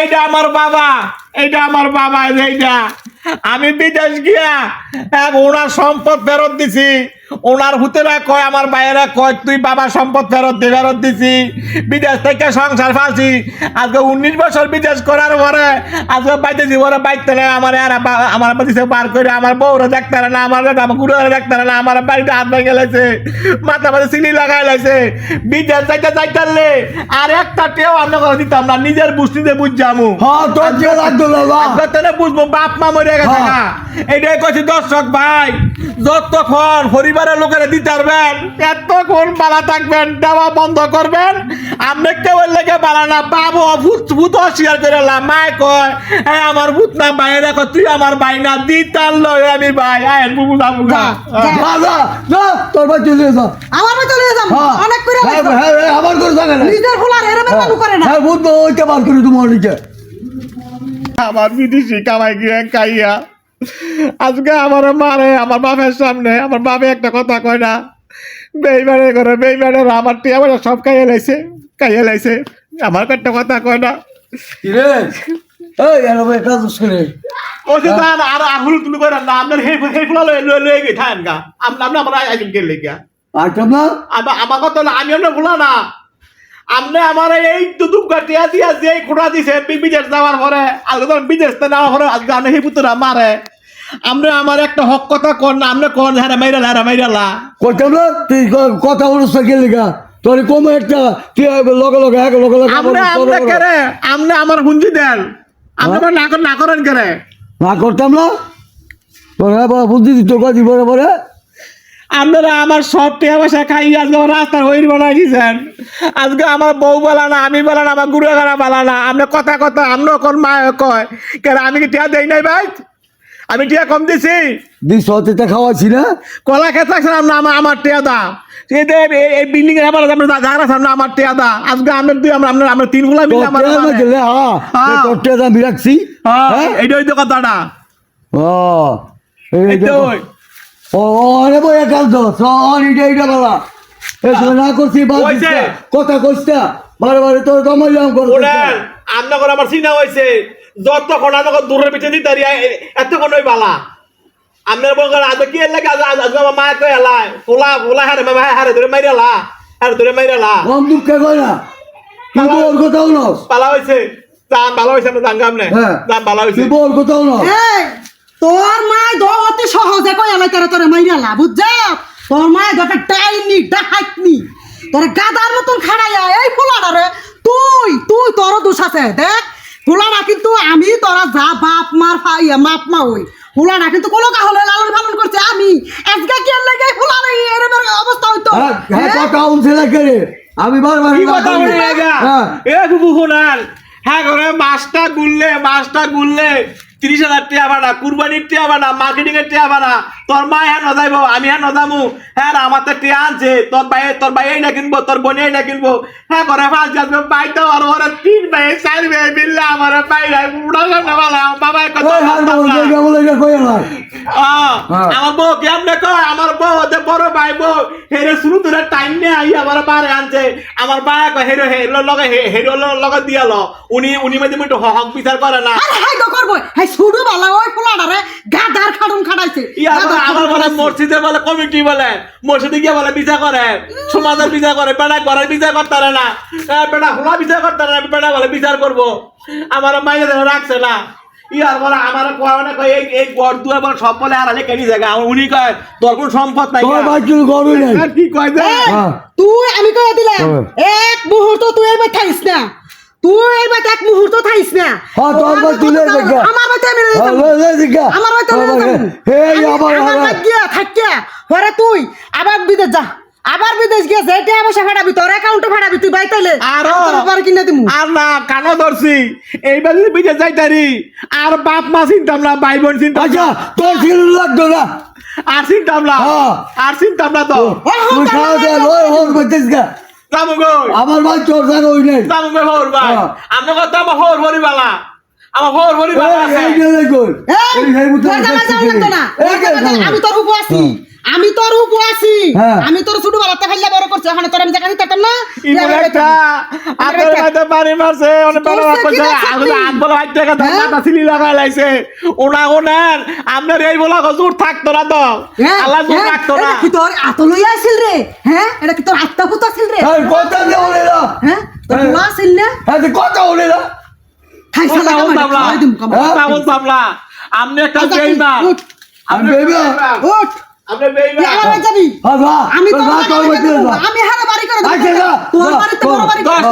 এইটা আমার বাবা এইটা আমার বাবা এইটা। আমি বিদেশ গিয়া এক ওনার সম্পদ ফেরত দিছি। ওনার হুতেরা কয় আমার বাইরে কয় তুই বাবা সম্পদ ফেরত দি ফেরত দিছি। বিদেশ থেকে সংসার ফালছি আজকে উনিশ বছর বিদেশ করার পরে আজকে বাইতে জীবনে বাইতে না আমার আর আমার বাড়িতে বার করে আমার বউরা দেখতে না আমার আমার গুরুরা দেখতে না আমার বাড়িতে হাত ভেঙে লাইছে মাথা মাথা সিলি লাগাই লাইছে। বিদেশ যাইতে যাইতালে আর একটা টেও আমরা করে দিতাম না নিজের বুঝতে বুঝজামু হ্যাঁ তোর যে লাগতো বাবা তাহলে বুঝব বাপ মা মরে গেছে। না? কইছি দর্শক ভাই যতক্ষণ পরিবারের লোকেরা দিতে পারবেন এতক্ষণ বালা থাকবেন দেওয়া বন্ধ করবেন আপনি কেউ লেগে বালা না বাবু ভূত ভূত অস্বীকার করে মায় কয়। হ্যাঁ আমার ভূত না ভাই দেখো তুই আমার ভাই না দিতার লয় আমি ভাই আয় বুবু বাবু যা, যা। না না না তোর ভাই চলে যা। আমার হ্যাঁ। অনেক করে হ্যাঁ। হ্যাঁ আমার করে থাকে না। নিজের ফুলার এরম করে না। হ্যাঁ বুঝব ওইটা বার করি তোমার নিচে আমার বিদেশি কামাই গিয়ে খাইয়া। আজকে আমার মারে আমার বাপের সামনে আমার বাপে একটা কথা কয় না বেইমানে করে বেইমানে আমার টিয়া বলে সব খাইয়ে লাইছে খাইয়ে লাইছে। আমার একটা কথা কয় না। রে এই এর ভাই কাজ করে ও যে তার আর আর তুলু করে না আপনার হে হে ফুলা লয়ে লয়ে লয়ে গে থাকেন গা। আপনি আপনি আমার আইছেন কে লেগা আচ্ছা না? আমার আমার কথা আমি আপনার ভুলা না। আপনি আমার এই তো দুর্গা টিয়া দিয়া যে খোঁড়া দিছে বিদেশ যাওয়ার পরে আজকে তখন বিদেশ তে নেওয়ার পরে আজকে আপনি সেই পুতুরা মারে আপনি আমার একটা হক কথা কর না আপনি কন হ্যাঁ মাইরালা হ্যাঁ মাইরালা করতাম না তুই কথা বলছ গেলি গা তোর কম একটা তুই লগে লগে এক লগে লগে আপনি আপনি কেরে আপনি আমার হুঞ্জি দেন আমার না করেন না করেন কেরে না করতাম না? তোর হ্যাঁ বুদ্ধি দিত কাজি পরে পরে আপনারা আমার সব টিয়া পয়সা খাই আজকে আমার রাস্তার হইর বানাই দিয়েছেন। আজকে আমার বউ বলা না আমি বলা না আমার গুরু গাড়া বলা না। আপনি কথা কথা আমরা কোন মা কয়? কেন আমি কি টিয়া দেই নাই ভাই? আমি টিয়া কম দিছি। হতে খাওয়াছি না। কলা খেতে না আমার আমার টিয়া দা। এই বিল্ডিং এর আমার আমরা জায়গা সামনে আমার টিয়া দা। আজকে আমরা দুই আমরা আমরা আমরা তিনগুলা মিলে আমার তোর গেলে হ্যাঁ। তোর টেদা আমি রাখছি। হ্যাঁ, এইটা কথাটা। ও এই এইটা বই একাল তো। সন এটা এটা বলা। এ না করছি হইছে। কথা কইতা বারে বারে তোর কমাইলাম করতে ওনার আপনার আমার চিনা হয়েছে যতক্ষণ আমাকে দূরের পিছিয়ে দিতে এতক্ষণ ওই বালা। আপনার বলবেন আজ কি এর লাগে? আজ আজ আমার মায়ের কই এলাই ফুলা ফুলা হারে মামা হারে ধরে মাইরালা হারে ধরে মাইরালা কম দুঃখে কয় না? তুই বল কোথাও নস পালা হয়েছে দাম ভালো হয়েছে না দাম গামনে হ্যাঁ। দাম ভালো হয়েছে তুই বল কোথাও নস এই! তোর মায় দ অতি সহজে কই এলাই তারা তোরে মাইরালা বুঝছ? তোর মায় দটা টাইনি ডাহাইনি তোর গাদার মতন খাড়াইয়া এই ফুলাটা রে তুই তুই তোর দোষ আছে দেখ। ফুলাটা কিন্তু আমি তোরা যা বাপ মার ফাইয়া মাপ মা হই ফুলাটা কিন্তু কোনো কাহলে লালন পালন করছে আমি। আজকে কি এর লাগে ফুলাটা এরম এরম অবস্থা হইতো? হ্যাঁ হ্যাঁ হ্যাঁ? কথা উনছে না কে রে আমি বারবার কি কথা করি। বলে লাগা হ্যাঁ। এ বুবু হ্যাঁ করে মাছটা গুললে মাছটা গুললে। তিরিশ হাজার টিয়া ভাড়া কুরবানির টিয়া ভাড়া মার্কেটিং এর টিয়া ভাড়া তোর মা হ্যাঁ নজাইব আমি হ্যাঁ নজামু হ্যাঁ আমার তো টিয়া আনছে। তোর ভাই তোর ভাই না কিনবো তোর বোনে না কিনবো। হ্যাঁ করে পাঁচ যাবে বাইতে আর ওরা তিন ভাই চার ভাই মিললে আমার ভাই বুড়া বলা বাবা কথা আহ, হ্যাঁ। আমার বউ কেমনে কয়? আমার বউ ওদের বড় ভাই বউ। হেরে শুরু তোরা টাইম নিয়ে আই আমার বারে আনছে। আমার বা কয় হেরো হেরো লগে হেরো ল- লগে দিয়াল উনি উনি মধ্যে একটু হক বিচার করে না। আরে হাই তো করব হাই শুরু বালা ওই ফুলাটা রে গাদার খাড়ুন খাড়াইছে ইয়া বলে আমার। মসজিদে বলে কমিটি বলে। মসজিদে গিয়ে বলে বিচার করে। সমাজের বিচার করে। বেড়া ঘরের বিচার করতে না। এ, বেড়া খোলা বিচার করতে না। বেড়া বলে বিচার করব। আমার মাইয়া রাখছে না। ইয়ার বলে আমার কয় না কয় এই এই গড় দুয়ার বলে সব বলে আর আলে কেনি জায়গা উনি কয় তোর কোন সম্পদ নাই তোর ভাই নাই। কি কয় যে? হ্যাঁ। তুই আমি কয়ে দিলাম হ্যাঁ। এক মুহূর্ত তুই এবার থাইস না। তুই এবার এক মুহূর্ত থাইস না? হ্যাঁ তোর দেখা আমার আমি রয়ে আমার আবার আমার গিয়া থাকিয়া পরে তুই আবার বিদেশ যা। আবার বিদেশ অবশ্য ফাটাবি তোর অ্যাকাউন্টে ফাটাবি তুই বাইতাইলে আরও কিনে দিমু। আর না কানো ধরছি এইবার বিজে যাইতারি আর বাপ মা চিন্তাম না ভাই বোন চিন্তাম আচ্ছা না। তোর ছিল লাগতো না আর চিন্তাম না। আর চিন্তাম না তো তুই খাওয়া গো আমার ভাই তোর জায়গা ওই নেই। গো হর ভাই। হ্যাঁ। আমরা কত আমার হর ভরি বালা আমার হর ভরি বালা এই এই কই? এই, এই না। আমি তোর উপর আছি। আমি তোর উপু আছি। হ্যাঁ। আমি তোর ছোট বেলাতে ফেললে বড় করছি ওখানে তোর আমি দেখা দিতাম না? ইমন একটা আপনার মাঝে বাড়ি মারছে অনেক বড় করছে করছে। কি আগে আট বড় আট টাকা দাম হ্যাঁ? মাথা সিলি লাগাই লাইছে ওনা ওনার আপনার এই বলা গজুর থাকতো না তো। আল্লাহ জোর থাকতো না। কি তোর আত লইয়া আছিল রে? হ্যাঁ এটা কি তোর আত্মা পুত আছিল রে? কথা দিয়ে বলে না। হ্যাঁ তোর হ্যাঁ। পোলা আছিল না? হ্যাঁ তুই কথা বলে না। খাইছা না কাম হ্যাঁ? কথা বলতাম না আপনি একটা আচ্ছা, বেইমান। উঠ। আমি বেইমান। বেইমান। আমার হ্যাঁ আমি হারে বাড়ি করে।